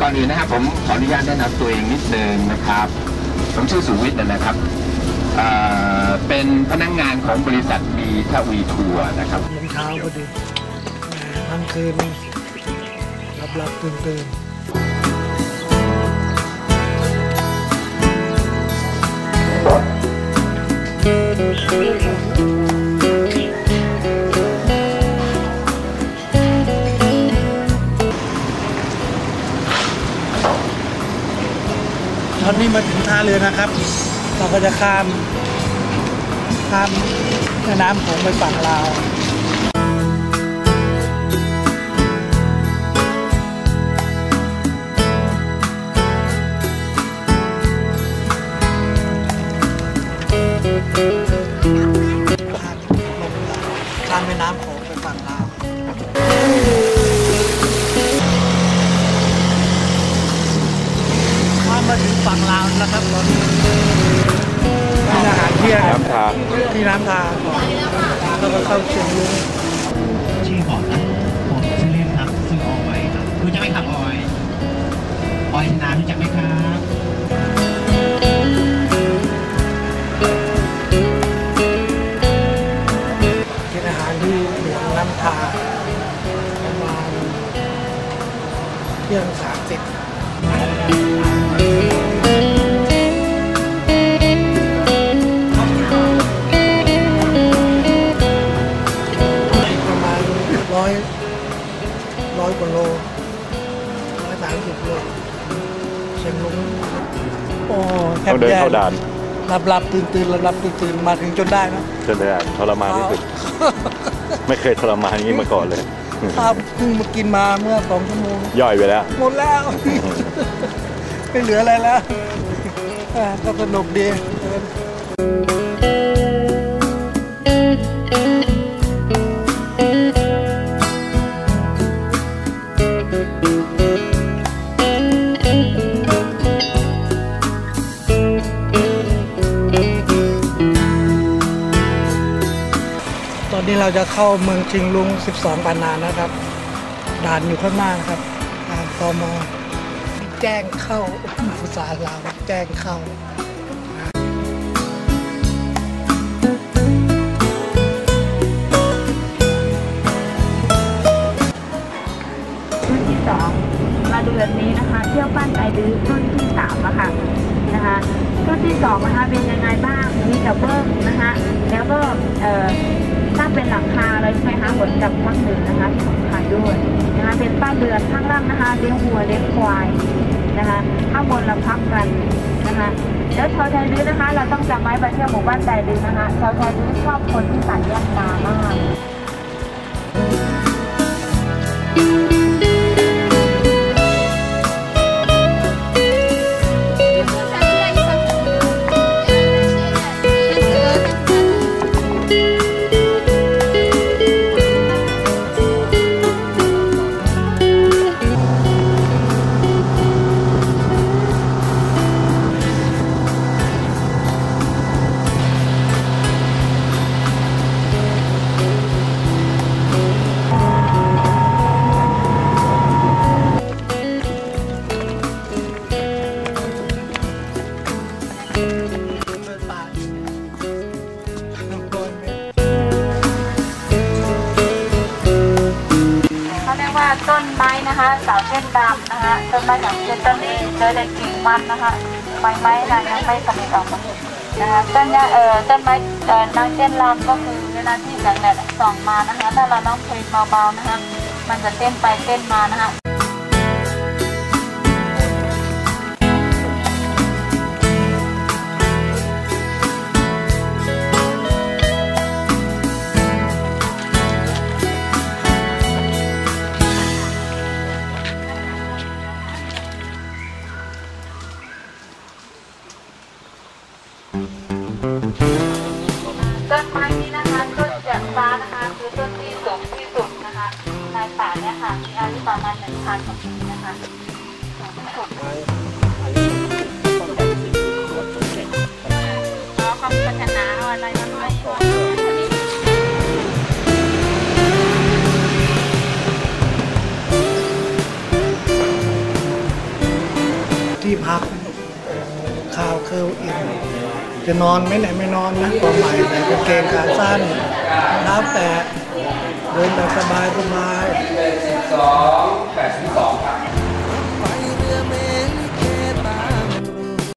ก่อนอื่นนะครับผมขออนุญาตแนะนำตัวเองนิดนึงนะครับ ผมชื่อสุวิทย์นะครับเเป็นพนักงานของบริษัทมีทวีทัวร์นะครับเช้าพอดีทั้งคืนหลับหลับตื่นตื่น ตอนนี้มาถึงท่าเรือนะครับ เราก็จะข้าม ข้ามแม่น้ำโขงไปฝั่งลาวข้ น้ำโขงไปฝั่งลาวข้ามมาถึงฝั่งลาวแล้วครับตอนนี้ร้านอาหารเที่ยงน้ำทาที่น้ำทาก่อนแล้วก็เข้าเชียงรุ้ง สามสิบประมาณร้อยร้อยกว่าโลร้อยสามสิบโลเชียงรุ้งโอ้แทบต้องเดินแย่เข้าด่านหลับหลับตื่นตื่นหลับหลับตื่นตื่นมาถึงจนได้นะจนได้ทรมานที่สุด ไม่เคยทรมานอย่างนี้มาก่อนเลย ครับเพิ่งมากินมาเมื่อสองชั่วโมง ย่อยไปแล้ว หมดแล้ว ไม่เหลืออะไรแล้วอ่าก็สนุกดี นนี้เราจะเข้าเมืองชิงลุง 12ปันนานนะครับ ด่านอยู่ข้างหน้านะครับด่านตมแจ้งเข้าภาษาลาวแจ้งเข้ารุ่นที่สองมาเดือนนี้นะคะ เที่ยวบ้านไอดื้อรุ่นที่สามอะค่ะนะคะรุ่นที่สองนะคะเป็นยังไงบ้างมีแต่เบิ้งนะคะ แล้วก็เอ่อ เป็นหลังคาเลยใช่ไหมคะเหมือนกับภาคเหนือนะคะที่สำคัญด้วยนะคะเป็นบ้านเรือนข้างล่างนะคะเลี้ยงวัวเลี้ยงควายนะคะข้างบนเราพักกันนะคะแล้วชาวไทยลื้อนะคะ เราต้องจำไว้ไปเที่ยวหมู่บ้านใจดื้อนะคะชาวไทยลื้อชอบคนที่ใส่แว่นตามาก เขาเรียกว่าต้นไม้นะคะเสาเช่นดำนะคะต้นไม้อย่างเช่นต้นนี้เจอแต่กิ่งมันนะคะใบไม้นะยังไม่สนิทออกมานะคะต้นยาเอ่อต้นไม้เอ่อนางเส้นลำก็คือเวลาที่แสงแดดส่องมานะคะ ถ้าเราน้องเพลงเบาๆนะคะ มันจะเต้นไปเต้นมานะคะ ต้นไม้นี้นะคะต้นจักฟ้านะคะคือต้นที่สูงที่สุดนะคะในป่าเนี่ยค่ะมีอายุประมาณหนึ่งพันกว่าปีนะคะที่พักข้าวเข้าอิ่ จะนอนไม่ไหนไม่นอนนะความหมายใส่กางเกงขาสั้นน้ำแตะเดินแบบสบายสบายสองแปดสิบสองครับ